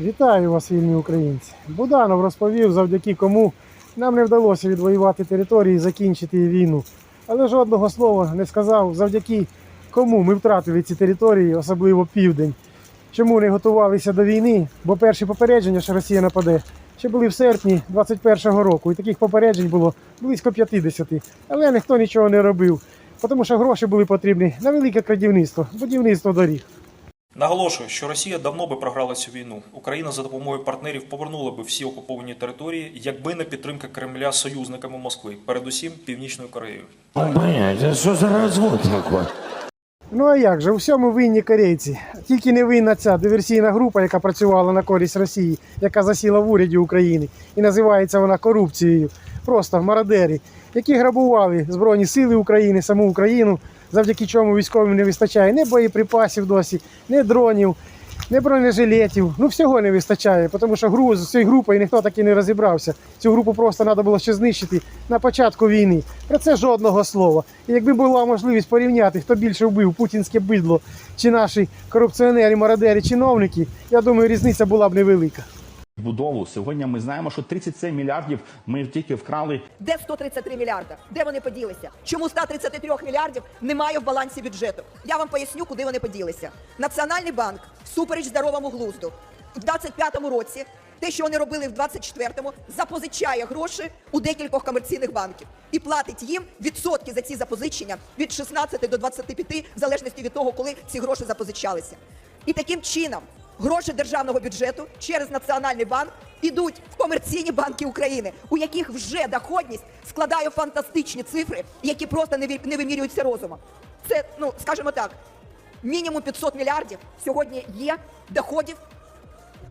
Вітаю вас, вільні українці. Буданов розповів, завдяки кому нам не вдалося відвоювати території і закінчити війну. Але жодного слова не сказав, завдяки кому ми втратили ці території, особливо південь. Чому не готувалися до війни? Бо перші попередження, що Росія нападе, ще були в серпні 21-го року. І таких попереджень було близько 50. Але ніхто нічого не робив, тому що гроші були потрібні на велике крадівництво, будівництво доріг. Наголошую, що Росія давно би програла цю війну. Україна за допомогою партнерів повернула би всі окуповані території, якби не підтримка Кремля союзниками Москви, передусім Північною Кореєю. Блять, що за розвод такой? Ну а як же, у всьому винні корейці. Тільки не винна ця диверсійна група, яка працювала на користь Росії, яка засіла в уряді України. І називається вона корупцією. Просто мародери, які грабували Збройні Сили України, саму Україну, завдяки чому військовим не вистачає ні боєприпасів досі, ні дронів, ні бронежилетів. Ну всього не вистачає, тому що гру з цією групою ніхто так і не розібрався. Цю групу просто треба було ще знищити на початку війни. Про це жодного слова. І якби була можливість порівняти, хто більше вбив путінське бидло чи наші корупціонери, мародери, чиновники, я думаю, різниця була б невелика. Будову сьогодні ми знаємо, що 37 мільярдів ми тільки вкрали Де 133 мільярда? Де вони поділися? Чому 133 мільярдів немає в балансі бюджету? Я вам поясню, куди вони поділися. Національний банк, всупереч здоровому глузду, в 25-му році те, що вони робили в 24-му, запозичає гроші у декількох комерційних банків і платить їм відсотки за ці запозичення від 16 до 25, в залежності від того, коли ці гроші запозичалися. І таким чином гроші державного бюджету через Національний банк ідуть в комерційні банки України, у яких вже доходність складає фантастичні цифри, які просто не вимірюються розумом. Це, ну скажімо так, мінімум 500 мільярдів сьогодні є доходів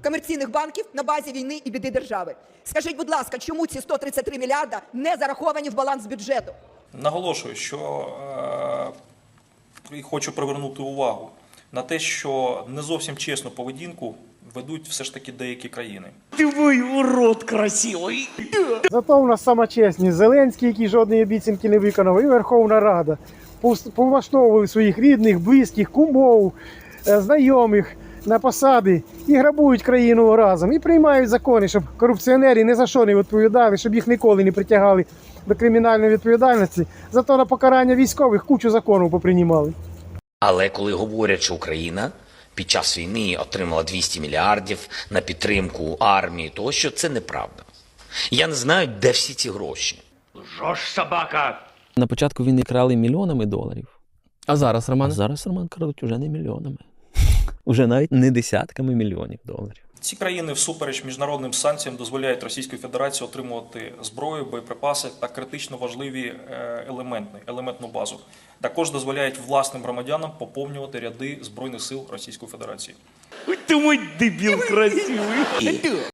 комерційних банків на базі війни і біди держави. Скажіть, будь ласка, чому ці 133 мільярда не зараховані в баланс бюджету? Наголошую, що е, хочу привернути увагу на те, що не зовсім чесну поведінку ведуть все ж таки деякі країни. Ты вы урод красивый. Зато у нас сама чесність Зеленський, який жодної обіцянки не виконав, і Верховна Рада. Пус- Повлаштовували своїх рідних, близьких, кумов, е, знайомих на посади і грабують країну разом. І приймають закони, щоб корупціонери ні за що не відповідали, щоб їх ніколи не притягали до кримінальної відповідальності. Зато на покарання військових кучу законів поприймали. Але коли говорять, що Україна під час війни отримала 200 мільярдів на підтримку армії, тощо це неправда. Я не знаю, де всі ці гроші. Жжешь, собака. На початку війни крали мільйонами доларів. А зараз, А Роман? зараз Роман крадуть уже не мільйонами. Уже навіть не десятками мільйонів доларів. Ці країни, всупереч міжнародним санкціям, дозволяють Російській Федерації отримувати зброю, боєприпаси та критично важливі е, елементи, елементну базу. Також дозволяють власним громадянам поповнювати ряди збройних сил Російської Федерації. Ой, Ты мой дебил красивый.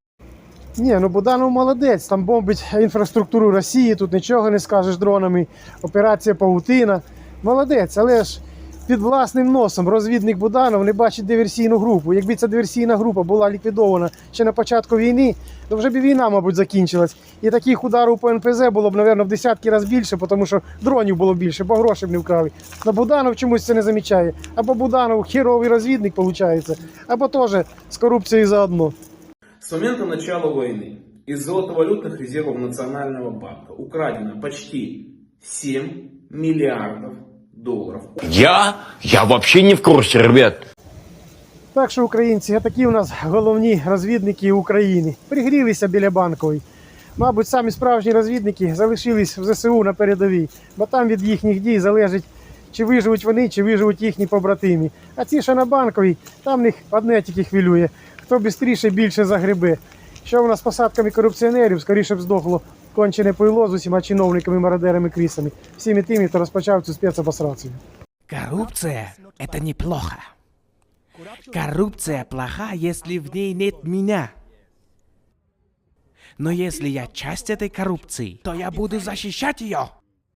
Ні, ну Буданов молодець, там бомбить інфраструктуру Росії, тут нічого не скажеш дронами. Операція Паутина. Молодець, але ж під власним носом розвідник Буданов не бачить диверсійну групу. Якби ця диверсійна група була ліквідована ще на початку війни, то вже б війна, мабуть, закінчилась. І таких ударів по НПЗ було б, мабуть, в десятки разів більше, тому що дронів було більше, бо грошей б не вкрали. Но Буданов чомусь це не замічає. Або Буданов херовий розвідник, виходить, або теж з корупцією заодно. С момента начала войны из золотовалютных резервов Национального банка украдено почти 7 миллиардов долларов. Я? Я вообще не в курсе, ребят. Так що українці, такі у нас головні розвідники України. Пригрілися біля банкової. Мабуть, самі справжні розвідники залишились в ЗСУ на передовій, бо там від їхніх дій залежить, чи виживуть вони, чи виживуть їхні побратимі. А ці, що на банковій, там них одне тільки хвилює. Хто швидше більше загребе. Що у нас з посадками корупціонерів, скоріше б здохло кончене пойло з усіма чиновниками, мародерами, крісами, всіми тими, хто розпочав цю спецоперацію. Коррупция – это неплохо. Коррупция плоха, если в ней нет меня. Но если я часть этой коррупции, то я буду защищать ее.